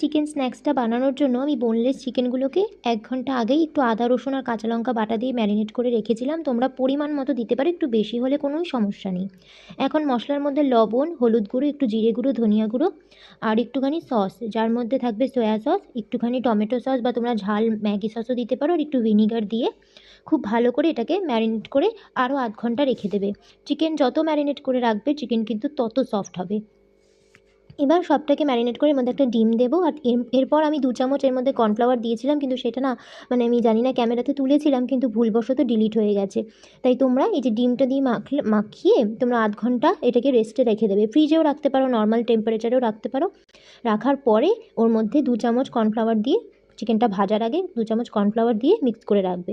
Chicken স্ন্যাক্সটা বানানোর জন্য আমি বোনলেস চিকেনগুলোকে এক ঘণ্টা আগেই একটু আদা, রসুন আর কাঁচা লঙ্কা বাটা দিয়ে ম্যারিনেট করে রেখেছিলাম। তোমরা পরিমাণ মতো দিতে পারো, একটু বেশি হলে কোনোই সমস্যা নেই। এখন মশলার মধ্যে লবণ, হলুদ গুঁড়ো, একটু জিরে গুঁড়ো, ধনিয়া গুঁড়ো আর একটুখানি সস যার মধ্যে থাকবে সয়া সস একটুখানি টমেটো সস বা তোমরা ঝাল ম্যাগি সসও দিতে পারো আর একটু ভিনিগার দিয়ে খুব ভালো করে এটাকে ম্যারিনেট করে আরও আধ ঘণ্টা রেখে দেবে। চিকেন যত ম্যারিনেট করে রাখবে চিকেন কিন্তু তত সফট হবে। এবার সবটাকে ম্যারিনেট করে এর মধ্যে একটা ডিম দেবো। আর এরপর আমি দু চামচ এর মধ্যে কর্নফ্লাওয়ার দিয়েছিলাম, কিন্তু সেটা না মানে আমি জানি না ক্যামেরাতে তুলেছিলাম, কিন্তু ভুলবশত ডিলিট হয়ে গেছে। তাই তোমরা এই যে ডিমটা দিয়ে মাখলে, মাখিয়ে তোমরা আধ ঘণ্টা এটাকে রেস্টে রেখে দেবে। ফ্রিজেও রাখতে পারো নর্মাল টেম্পারেচারেও রাখতে পারো। রাখার পরে ওর মধ্যে দু চামচ কর্নফ্লাওয়ার দিয়ে চিকেনটা ভাজার আগে দু চামচ কর্নফ্লাওয়ার দিয়ে মিক্স করে রাখবে।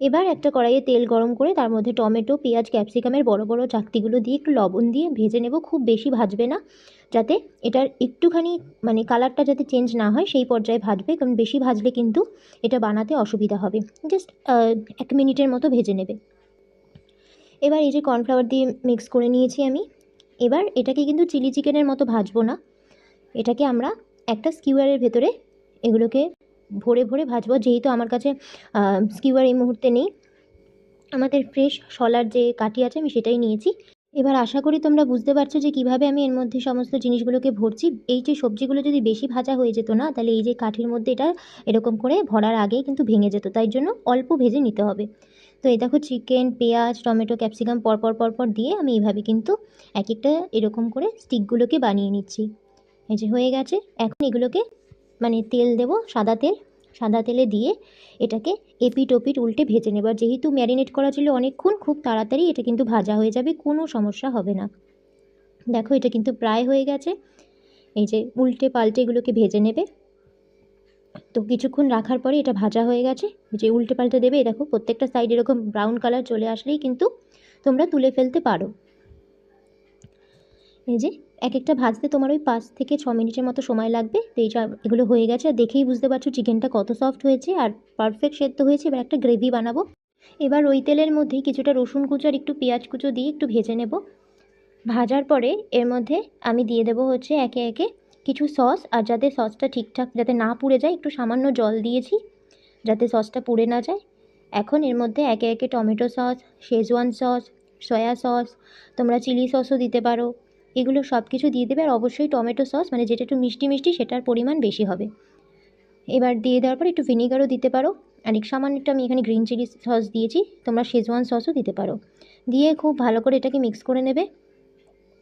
এবার একটা কড়াইয়ে তেল গরম করে তার মধ্যে টমেটো, পেঁয়াজ, ক্যাপসিকামের বড় বড় চাকতিগুলো দিয়ে একটু লবণ দিয়ে ভেজে নেব। খুব বেশি ভাজবে না, যাতে এটার একটুখানি মানে কালারটা যাতে চেঞ্জ না হয়, সেই পর্যায়ে ভাজবে। কারণ বেশি ভাজলে কিন্তু এটা বানাতে অসুবিধা হবে। জাস্ট এক মিনিটের মতো ভেজে নেবে। এবার এই যে কর্নফ্লাওয়ার দিয়ে মিক্স করে নিয়েছি আমি। এবার এটাকে কিন্তু চিলি চিকেনের মতো ভাজবো না। এটাকে আমরা একটা স্কিউয়ারের ভেতরে এগুলোকে ভরে ভরে ভাজবো। যেহেতু আমার কাছে স্কিউয়ার এই মুহূর্তে নেই। আমাদের ফ্রেশ শলার যে কাঠি আছে, আমি সেটাই নিয়েছি। এবার আশা করি তোমরা বুঝতে পারছ যে কীভাবে আমি এর মধ্যে সমস্ত জিনিসগুলোকে ভরছি। এই যে সবজিগুলো যদি বেশি ভাজা হয়ে যেত না, তাহলে এই যে কাঠির মধ্যে এটা এরকম করে ভরার আগেই কিন্তু ভেঙে যেত। তাই জন্য অল্প ভেজে নিতে হবে। তো এই দেখো চিকেন পেঁয়াজ, টমেটো ক্যাপসিকাম পরপর পরপর দিয়ে আমি এইভাবে কিন্তু এক একটা এরকম করে স্টিকগুলোকে বানিয়ে নিচ্ছি। এই যে হয়ে গেছে। এখন এগুলোকে মানে তেল দেব, সাদা তেল। সাদা তেলে দিয়ে এটাকে এপিট ওপিট উল্টে ভেজে নেবার যেহেতু ম্যারিনেট করা ছিল অনেকক্ষণ, খুব তাড়াতাড়ি এটা কিন্তু ভাজা হয়ে যাবে, কোনো সমস্যা হবে না। দেখো এটা কিন্তু প্রায় হয়ে গেছে। এই যে উল্টে পাল্টে এগুলোকে ভেজে নেবে। তো কিছুক্ষণ রাখার পরে এটা ভাজা হয়ে গেছে। এই যে উল্টে পাল্টে দেবে দেখো প্রত্যেকটা সাইড এরকম ব্রাউন কালার চলে আসলেই কিন্তু তোমরা তুলে ফেলতে পারো। এই যে এক একটা ভাজতে তোমার ওই পাঁচ থেকে ছ মিনিটের মতো সময় লাগবে। তো এই এগুলো হয়ে গেছে আর দেখেই বুঝতে পারছ চিকেনটা কত সফট হয়েছে আর পারফেক্ট সেদ্ধ হয়েছে। এবার একটা গ্রেভি বানাবো। এবার ওই তেলের মধ্যেই কিছুটা রসুন কুচো আর একটু পেঁয়াজ কুচো দিয়ে একটু ভেজে নেব। ভাজার পরে এর মধ্যে আমি দিয়ে দেবো হচ্ছে একে একে কিছু সস আর যাতে সসটা ঠিকঠাক যাতে না পুড়ে যায়, একটু সামান্য জল দিয়েছি যাতে সসটা পুড়ে না যায়। এখন এর মধ্যে একে একে tomato sauce schezwan sauce soya sauce তোমরা চিলি সসও দিতে পারো। এগুলো সব কিছু দিয়ে দেবে আর অবশ্যই টমেটো সস মানে যেটা একটু মিষ্টি মিষ্টি সেটার পরিমাণ বেশি হবে। এবার দিয়ে দেওয়ার পর একটু ভিনিগারও দিতে পারো। আর এক সামান্য একটু আমি এখানে গ্রিন চিলি সস দিয়েছি, তোমরা শেজওয়ান সসও দিতে পারো। দিয়ে খুব ভালো করে এটাকে মিক্স করে নেবে।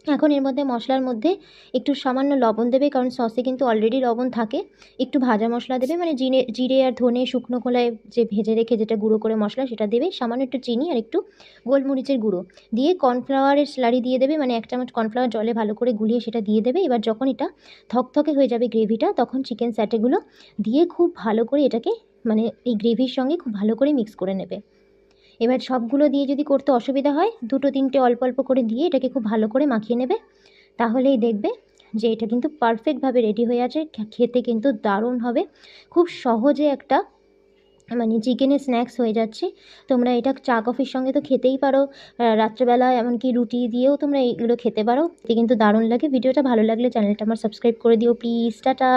এখন এর মধ্যে মশলার মধ্যে একটু সামান্য লবণ দেবে, কারণ সসে কিন্তু অলরেডি লবণ থাকে। একটু ভাজা মশলা দেবে মানে জিরে জিরে আর ধনে, শুকনো খোলায় যে ভেজে রেখে যেটা গুঁড়ো করে মশলা সেটা দেবে, সামান্য একটু চিনি আর একটু গোলমরিচের গুঁড়ো। দিয়ে কর্নফ্লাওয়ারের স্লারি দিয়ে দেবে মানে এক চামচ কর্নফ্লাওয়ার জলে ভালো করে গুলিয়ে সেটা দিয়ে দেবে। এবার যখন এটা থকথকে হয়ে যাবে গ্রেভিটা, তখন চিকেন স্যাটেগুলো দিয়ে খুব ভালো করে এটাকে মানে এই গ্রেভির সঙ্গে খুব ভালো করে মিক্স করে নেবে। এবার সবগুলো দিয়ে যদি করতে অসুবিধা হয়, দুটো তিনটে অল্প অল্প করে দিয়ে এটাকে খুব ভালো করে মাখিয়ে নেবে। তাহলেই দেখবে যে এটা কিন্তু পারফেক্টভাবে রেডি হয়ে আছে খেতে কিন্তু দারুণ হবে। খুব সহজে একটা মানে চিকেনের স্ন্যাক্স হয়ে যাচ্ছে। তোমরা এটা চা কফির সঙ্গে তো খেতেই পারো রাত্রেবেলা এমনকি রুটি দিয়েও তোমরা এইগুলো খেতে পারো। এতে কিন্তু দারুণ লাগে। ভিডিওটা ভালো লাগলে চ্যানেলটা আমার সাবস্ক্রাইব করে দিও। Please tata!